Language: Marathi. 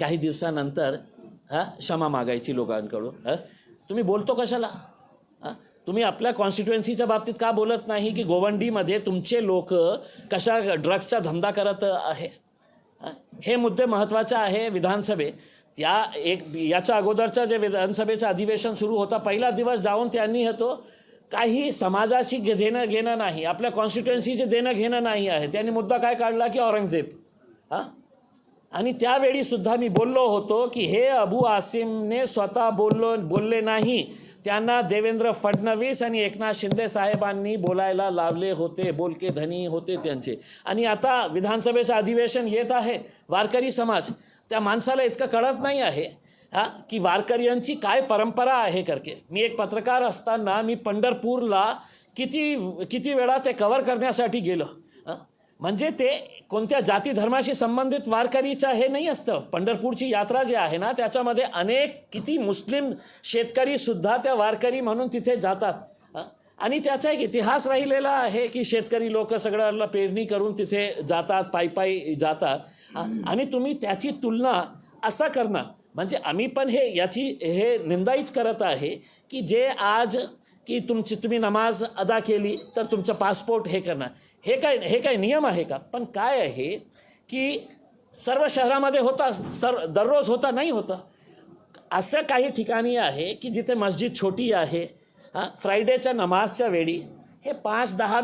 काही दिवसानंतर हां क्षमा मागायची लोकांकडून हां. तुम्ही बोलतो कशाला? हां. तुम्ही आपल्या कॉन्स्टिट्युएन्सीच्या बाबतीत का बोलत नाही की गोवंडीमध्ये तुमचे लोक कशा ड्रग्सचा धंदा करत आहे? हे. मुद्दे महत्त्वाचे आहे विधानसभेत त्या एक याच्या अगोदरचा जे विधानसभेचं अधिवेशन सुरू होता पहिला दिवस जाऊन त्यांनी तो काही समाजाशी घे- देणं घेणं नाही आपल्या कॉन्स्टिट्युएन्सीचे देणं घेणं नाही आहे. त्यांनी मुद्दा काय काढला की औरंगजेब हां. आणि त्यावेळी सुद्धा मी बोललो होतो की हे अबू आसिमने स्वतः बोललो बोलले नाही. त्यांना देवेंद्र फडणवीस आणि एकनाथ शिंदे साहेबांनी बोलायला लावले होते बोलके धनी होते त्यांचे. आणि आता विधानसभेचं अधिवेशन येत आहे. वारकरी समाज त्या माणसाला इतकं कळत नाही आहे हा की वारकऱ्यांची काय परंपरा आहे करके. मी एक पत्रकार असताना मी पंढरपूरला किती किती वेळा ते कव्हर करण्यासाठी गेलो. म्हणजे ते कोणत्या जाती धर्माशी संबंधित वारकरीचं हे नाही असतं. पंढरपूरची यात्रा जी आहे ना त्याच्यामध्ये अनेक किती मुस्लिम शेतकरीसुद्धा त्या वारकरी म्हणून तिथे जातात. आणि त्याचा एक इतिहास राहिलेला आहे की शेतकरी लोक सगळ्याला पेरणी करून तिथे जातात पायी पायी जातात. आणि तुम्ही त्याची तुलना असं करणं म्हणजे आम्ही पण हे याची हे निंदाईच करत आहे की जे आज की तुमची तुम्ही नमाज अदा केली तर तुमचं पासपोर्ट हे करणार हे काय हे काय नियम आहे का? पण काय आहे की सर्व शहरामध्ये होता सर दररोज होता नाही होता. असं काही ठिकाणी आहे की जिथे मस्जिद छोटी आहे हां फ्रायडेच्या नमाजच्या वेळी हे पाच दहा